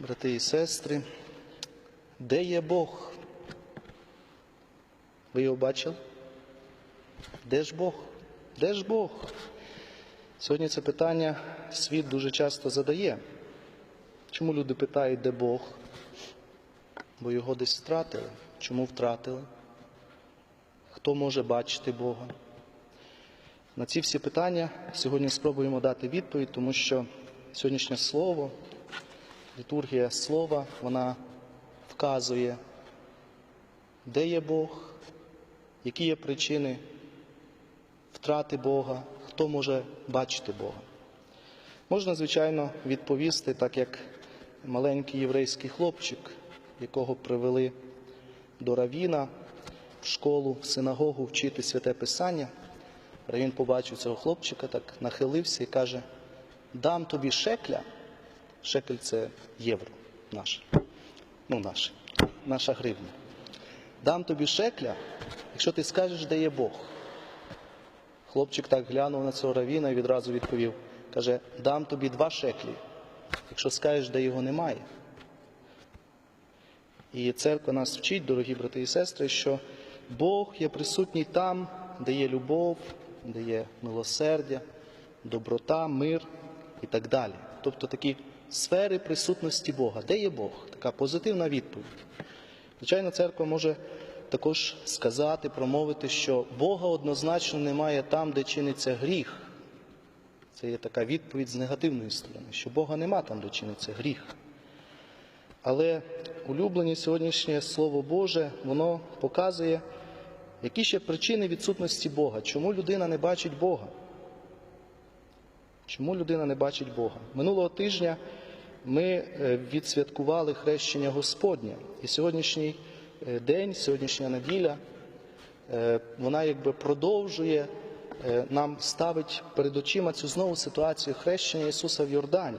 брати і сестри, де є Бог? Ви його бачили? Де ж Бог? Де ж Бог? Сьогодні це питання світ дуже часто задає. Чому люди питають, де Бог? Бо його десь втратили. Чому втратили? Хто може бачити Бога? На ці всі питання сьогодні спробуємо дати відповідь, тому що сьогоднішнє слово, літургія слова, вона вказує, де є Бог, які є причини втрати Бога, хто може бачити Бога. Можна, звичайно, відповісти, так як маленький єврейський хлопчик, якого привели до равіна в школу, в синагогу вчити святе Писання. Равін побачив цього хлопчика, так нахилився і каже: дам тобі шекля. Шекель це євро наш. Ну, наш, наша гривня. Дам тобі шекля, якщо ти скажеш, де є Бог. Хлопчик так глянув на цього равіна і відразу відповів: каже, дам тобі два шеклі, якщо скажеш, де його немає. І церква нас вчить, дорогі брати і сестри, що Бог є присутній там, де є любов, де є милосердя, доброта, мир і так далі. Тобто такі сфери присутності Бога. Де є Бог? Така позитивна відповідь. Звичайно, церква може також сказати, промовити, що Бога однозначно немає там, де чиниться гріх. Це є така відповідь з негативної сторони, що Бога нема там, де чиниться гріх. Але улюблені сьогоднішнє Слово Боже, воно показує, які ще причини відсутності Бога, чому людина не бачить Бога. Чому людина не бачить Бога? Минулого тижня ми е, відсвяткували хрещення Господнє. І сьогоднішній е, день, сьогоднішня неділя, е, вона якби продовжує нам ставить перед очима цю знову ситуацію хрещення Ісуса в Йордані,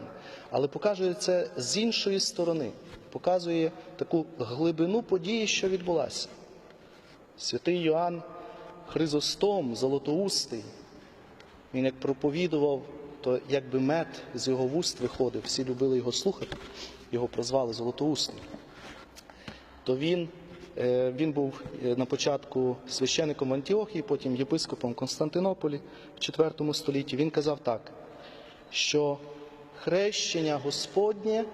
але показує це з іншої сторони, показує таку глибину події, що відбулася. Святий Йоанн Хризостом, Золотоустий, він як проповідував, то якби мед з його вуст виходив, всі любили його слухати, його прозвали Золотоустий. То він, е, він був е, на початку священником Антіохії, потім єпископом Константинополі в IV столітті. Він казав так, що хрещення Господнє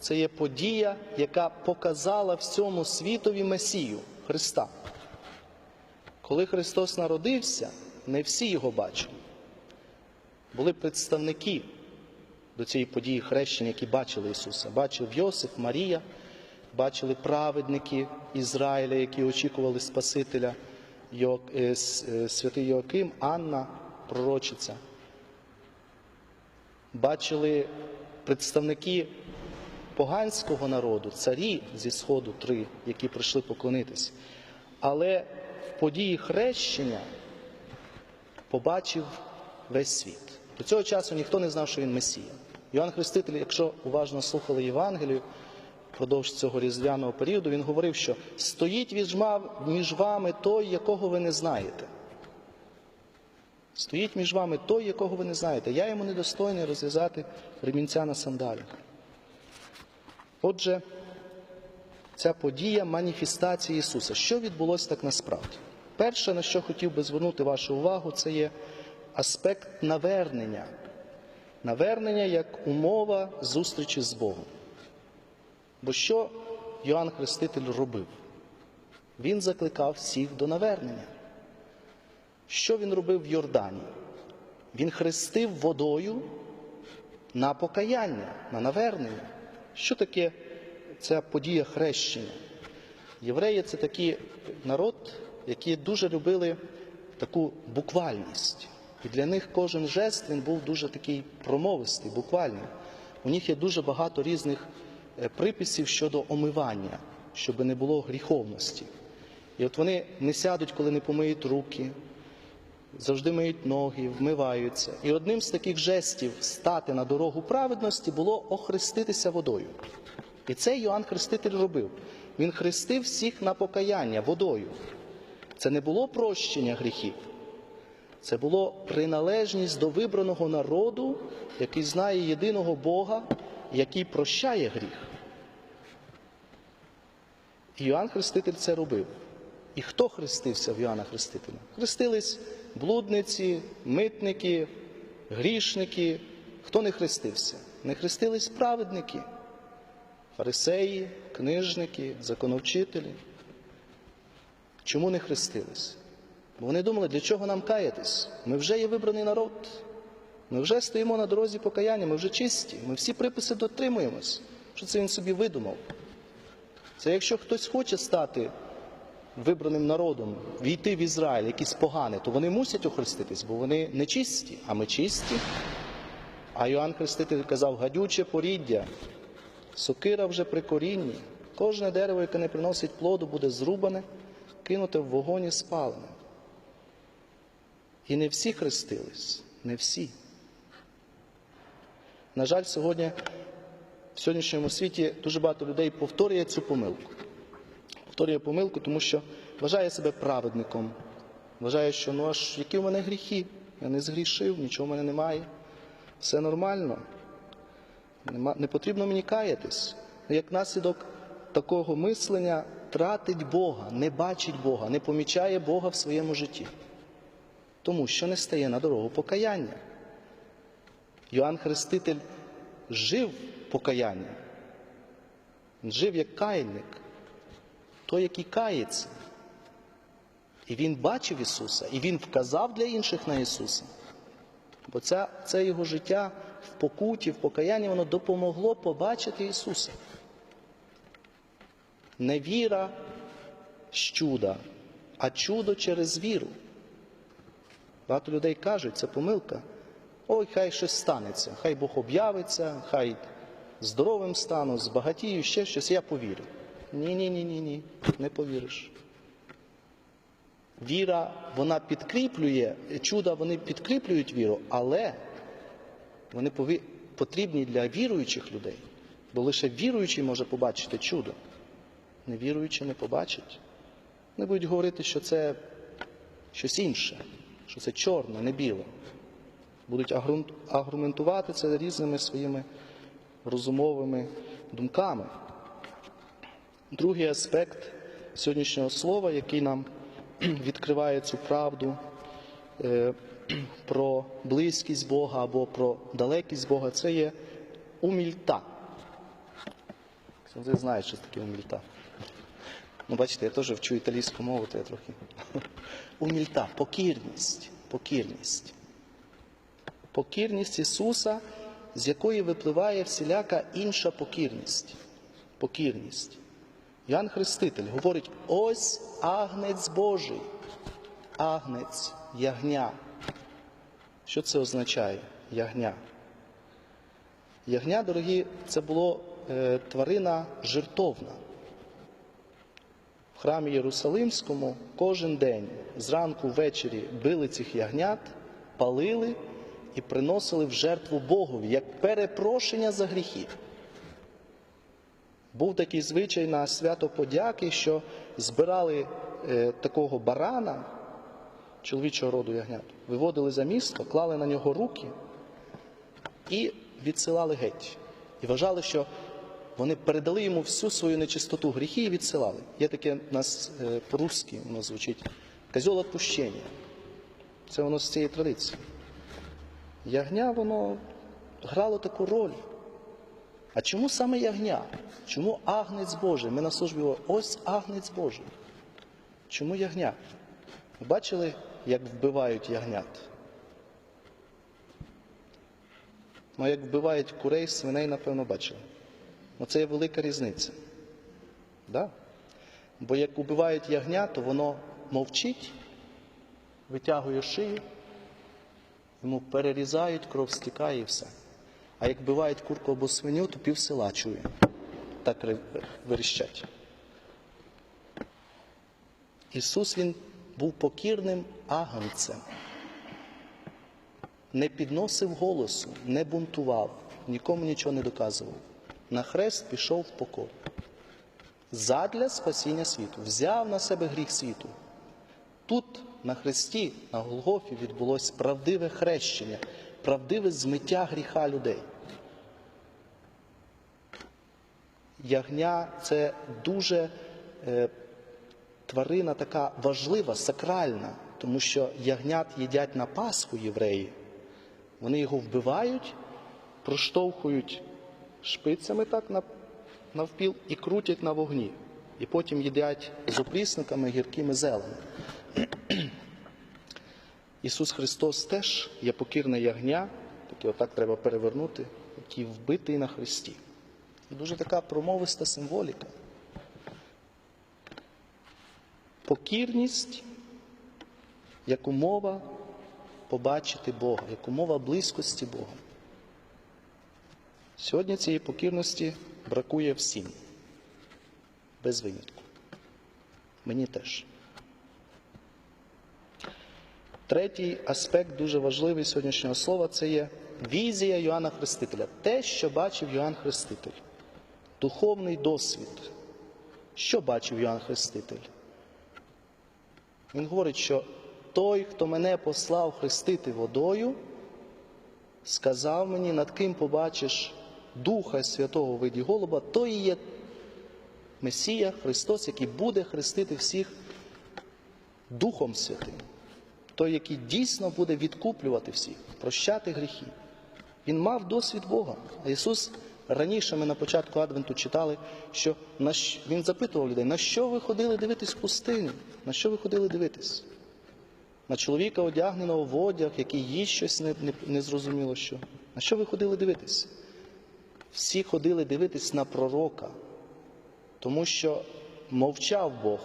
це є подія, яка показала всьому світові Месію Христа. Коли Христос народився, не всі його бачили. Були представники до цієї події хрещення, які бачили Ісуса. Бачив Йосиф, Марія, бачили праведники Ізраїля, які очікували Спасителя, е, е, святий Йоаким, Анна, пророчиця. Бачили представники поганського народу, царі зі Сходу три, які прийшли поклонитись. Але в події хрещення побачив весь світ. До цього часу ніхто не знав, що він Месія. Йоанн Хреститель, якщо уважно слухали Євангелію впродовж цього різдвяного періоду, він говорив, що стоїть між вами той, якого ви не знаєте. Стоїть між вами той, якого ви не знаєте. Я йому недостойний розв'язати ремінця на сандалях. Отже, ця подія маніфестації Ісуса. Що відбулося так насправді? Перше, на що хотів би звернути вашу увагу, це є аспект навернення. Навернення як умова зустрічі з Богом. Бо що Йоанн Хреститель робив? Він закликав всіх до навернення. Що він робив в Йордані? Він хрестив водою на покаяння, на навернення. Що таке ця подія хрещення? Євреї це такий народ, які дуже любили таку буквальність. І для них кожен жест він був дуже такий промовистий, буквальний. У них є дуже багато різних е, приписів щодо омивання, щоб не було гріховності. І от вони не сядуть, коли не помиють руки, завжди миють ноги, вмиваються. І одним з таких жестів стати на дорогу праведності було охреститися водою. І це Йоанн Хреститель робив. Він хрестив всіх на покаяння водою. Це не було прощення гріхів, це було приналежність до вибраного народу, який знає єдиного Бога який прощає гріх. І Йоанн Хреститель це робив. І хто хрестився в Йоанна Хрестителя? Хрестились блудниці, митники, грішники. Хто не хрестився? Не хрестились праведники, фарисеї, книжники, законовчителі. Чому не хрестились? Бо вони думали, для чого нам каятись? Ми вже є вибраний народ. Ми вже стоїмо на дорозі покаяння, ми вже чисті, ми всі приписи дотримуємось. Що це він собі видумав? Це якщо хтось хоче стати вибраним народом, війти в Ізраїль, якісь погане, то вони мусять охреститись, бо вони не чисті, а ми чисті. А Йоанн Хреститель казав, гадюче поріддя, сокира вже при корінні. Кожне дерево, яке не приносить плоду, буде зрубане, кинуте в вогонь і спалене. І не всі хрестились, не всі. На жаль, сьогодні в сьогоднішньому світі дуже багато людей повторює цю помилку. Повторює помилку, тому що вважає себе праведником, вважає, що ну аж які в мене гріхи, я не згрішив, нічого в мене немає, все нормально, Нема, не потрібно мені каятись. Як наслідок такого мислення тратить Бога, не бачить Бога, не помічає Бога в своєму житті, тому що не стає на дорогу покаяння. Йоанн Хреститель жив покаяння, Він жив як каяльник, той, який кається. І він бачив Ісуса, і Він вказав для інших на Ісуса. Бо це, це його життя в покуті, в покаянні, воно допомогло побачити Ісуса. Не віра з чуда, а чудо через віру. Багато людей кажуть, це помилка. Ой, хай щось станеться, хай Бог об'явиться, хай здоровим стану, збагатію, ще щось, я повірю. Ні, ні, ні, ні, ні, не повіриш. Віра, вона підкріплює, чуда вони підкріплюють віру, але вони пові- потрібні для віруючих людей. Бо лише віруючий може побачити чудо. Невіруючий не побачить. Вони будуть говорити, що це щось інше, що це чорне, не біле. Будуть аргументувати це різними своїми розумовими думками. Другий аспект сьогоднішнього слова, який нам відкриває цю правду е, про близькість Бога або про далекість Бога, це є умільта. Ви знаєте, що таке умільта. Ну, бачите, я теж вчу італійську мову, то я трохи. Умільта, покірність, покірність. Покірність Ісуса, з якої випливає всіляка інша покірність. Покірність. Ян Хреститель говорить: ось агнець Божий, агнець ягня. Що це означає? Ягня. Ягня, дорогі, це було е, тварина жертовна. В храмі Єрусалимському кожен день зранку ввечері били цих ягнят, палили і приносили в жертву Богові як перепрошення за гріхи. Був такий звичай на свято подяки, що збирали е, такого барана, чоловічого роду ягнят, виводили за місто, клали на нього руки і відсилали геть. І вважали, що вони передали йому всю свою нечистоту гріхи і відсилали. Є таке у нас е, по-русски воно звучить козьол відпущення. Це воно з цієї традиції. Ягня, воно грало таку роль. А чому саме ягня? Чому агнець Божий? Ми на службі говоримо, ось агнець Божий. Чому ягня? Ви бачили, як вбивають ягнят? Ну, як вбивають курей, свиней, напевно, бачили. Ну, це є велика різниця. Да? Бо як вбивають ягня, то воно мовчить, витягує шию, йому перерізають, кров стікає і все. А як вбивають курку або свиню, то пів села чує. Так верещать. Ісус Він був покірним агнцем. Не підносив голосу, не бунтував, нікому нічого не доказував. На хрест пішов в покор. Задля спасіння світу. Взяв на себе гріх світу. Тут, на хресті, на Голгофі, відбулось правдиве хрещення, правдиве змиття гріха людей. ягня це дуже е, тварина така важлива, сакральна, тому що ягнят їдять на Пасху євреї. Вони його вбивають, проштовхують шпицями так навпіл і крутять на вогні. І потім їдять з опрісниками гіркими зелені. Ісус Христос теж є покірне ягня, таке отак треба перевернути, який вбитий на Христі. І дуже така промовиста символіка. Покірність як умова побачити Бога, як умова близькості Бога. Сьогодні цієї покірності бракує всім, без винятку. Мені теж. Третій аспект дуже важливий сьогоднішнього слова це є візія Йоанна Хрестителя. Те, що бачив Йоанн Хреститель. Духовний досвід. Що бачив Йоанн Хреститель? Він говорить, що той, хто мене послав хрестити водою, сказав мені, над ким побачиш Духа Святого в виді голуба, той і є Месія Христос, який буде хрестити всіх Духом Святим. Той, який дійсно буде відкуплювати всіх, прощати гріхи. Він мав досвід Бога. А Ісус раніше ми на початку Адвенту читали, що Він запитував людей, на що ви ходили дивитись в пустиню? На що ви ходили дивитись? На чоловіка, одягненого в одяг, який їсть щось не, не, незрозуміло що. На що ви ходили дивитись? Всі ходили дивитись на пророка, тому що мовчав Бог,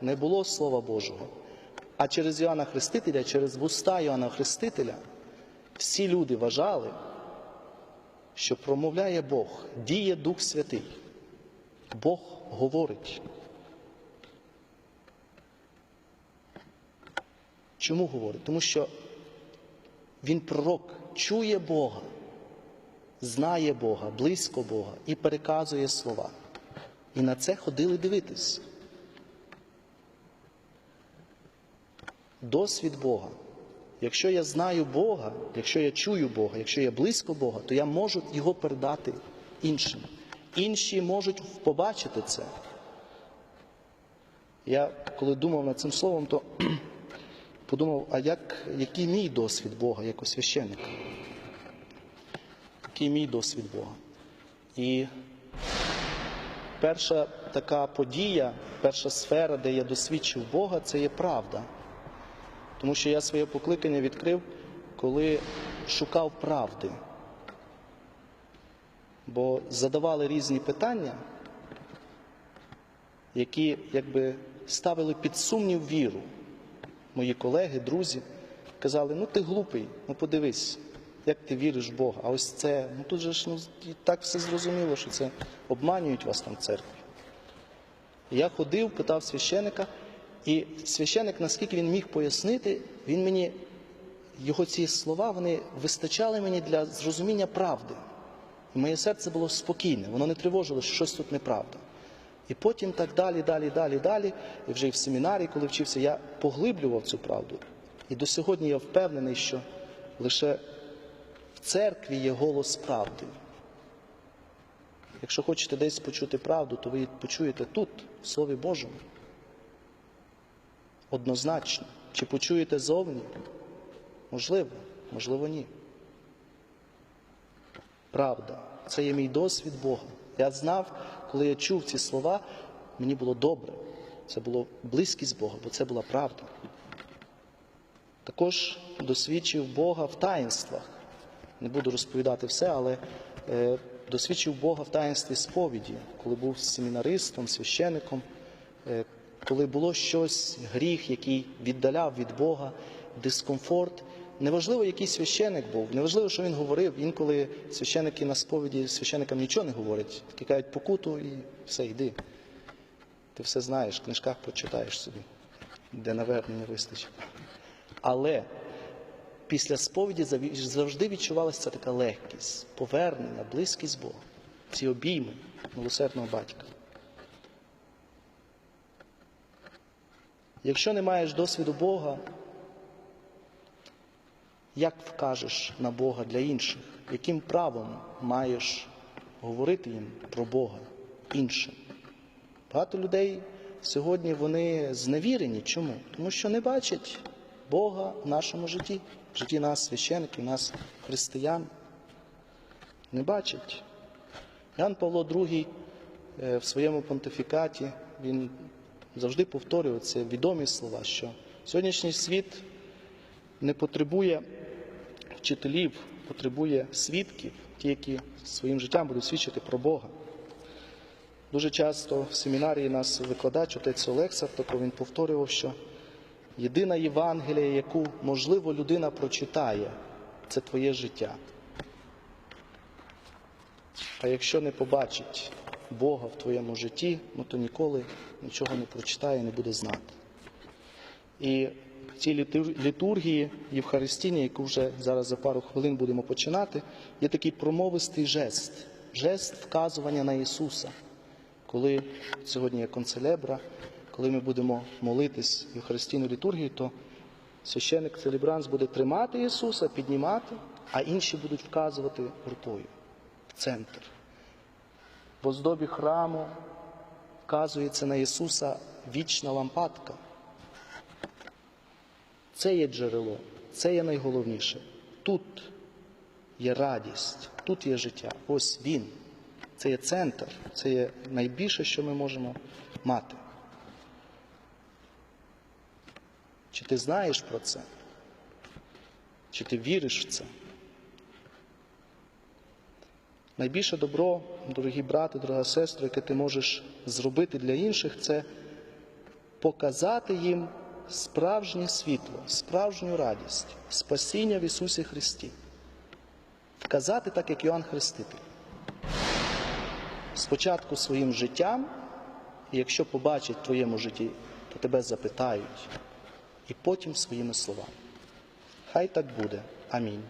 не було Слова Божого. А через Іоанна Хрестителя, через вуста Іоанна Хрестителя, всі люди вважали, що промовляє Бог, діє Дух Святий. Бог говорить. Чому говорить? Тому що він пророк чує Бога, знає Бога, близько Бога і переказує слова. І на це ходили дивитись. Досвід Бога. Якщо я знаю Бога, якщо я чую Бога, якщо я близько Бога, то я можу його передати іншим. Інші можуть побачити це. Я коли думав над цим словом, то подумав, а як, який мій досвід Бога як священника? Який мій досвід Бога? І перша така подія, перша сфера, де я досвідчив Бога, це є правда. Тому що я своє покликання відкрив, коли шукав правди. Бо задавали різні питання, які якби ставили під сумнів віру. Мої колеги, друзі казали, ну ти глупий, ну подивись, як ти віриш в Бога. А ось це, ну тут же ж ну, і так все зрозуміло, що це обманюють вас там в церкві. Я ходив, питав священика, і священик, наскільки він міг пояснити, він мені, його ці слова, вони вистачали мені для зрозуміння правди. І моє серце було спокійне, воно не тривожило, що щось тут неправда. І потім так далі, далі, далі, далі. І вже і в семінарі, коли вчився, я поглиблював цю правду. І до сьогодні я впевнений, що лише церкві є голос правди. Якщо хочете десь почути правду, то ви її почуєте тут, в Слові Божому. Однозначно. Чи почуєте зовні? Можливо, можливо, ні. Правда. Це є мій досвід Бога. Я знав, коли я чув ці слова, мені було добре. Це було близькість Бога, бо це була правда. Також досвідчив Бога в таїнствах. Не буду розповідати все, але е, досвідчив Бога в таїнстві сповіді, коли був семінаристом, священником, е, коли було щось, гріх, який віддаляв від Бога, дискомфорт. Неважливо, який священик був, неважливо, що він говорив. Інколи священики на сповіді священикам нічого не говорять. Такі кажуть покуту і все, йди. Ти все знаєш, в книжках прочитаєш собі, де навернення вистачить. Але після сповіді завжди відчувалася така легкість, повернення, близькість Бога, ці обійми милосердного батька. Якщо не маєш досвіду Бога, як вкажеш на Бога для інших? Яким правом маєш говорити їм про Бога? іншим. Багато людей сьогодні вони зневірені. Чому? Тому що не бачать Бога в нашому житті, в житті нас, священиків, нас, християн. Не бачать. Ян Павло II е, в своєму понтифікаті він завжди повторював ці відомі слова, що сьогоднішній світ не потребує вчителів, потребує свідків, ті, які своїм життям будуть свідчити про Бога. Дуже часто в семінарії нас викладач, отець Сартоков, він повторював, що єдина Євангелія, яку можливо людина прочитає, це твоє життя. А якщо не побачить Бога в твоєму житті, ну то ніколи нічого не прочитає, і не буде знати. І в цій літургії Євхаристійній, яку вже зараз за пару хвилин будемо починати, є такий промовистий жест, жест вказування на Ісуса. Коли сьогодні є концелебра, коли ми будемо молитись Євхаристійну літургію, то священик Целібранс буде тримати Ісуса, піднімати, а інші будуть вказувати рукою в центр. В оздобі храму вказується на Ісуса вічна лампадка. Це є джерело, це є найголовніше. Тут є радість, тут є життя. Ось він. Це є центр, це є найбільше, що ми можемо мати. Чи ти знаєш про це? Чи ти віриш в це? Найбільше добро, дорогі брати, дорога сестра, яке ти можеш зробити для інших, це показати їм справжнє світло, справжню радість, спасіння в Ісусі Христі. Вказати так, як Йоанн Хреститель. Спочатку своїм життям, і якщо побачать в твоєму житті, то тебе запитають, і потім своїми словами. Хай так буде. Амінь.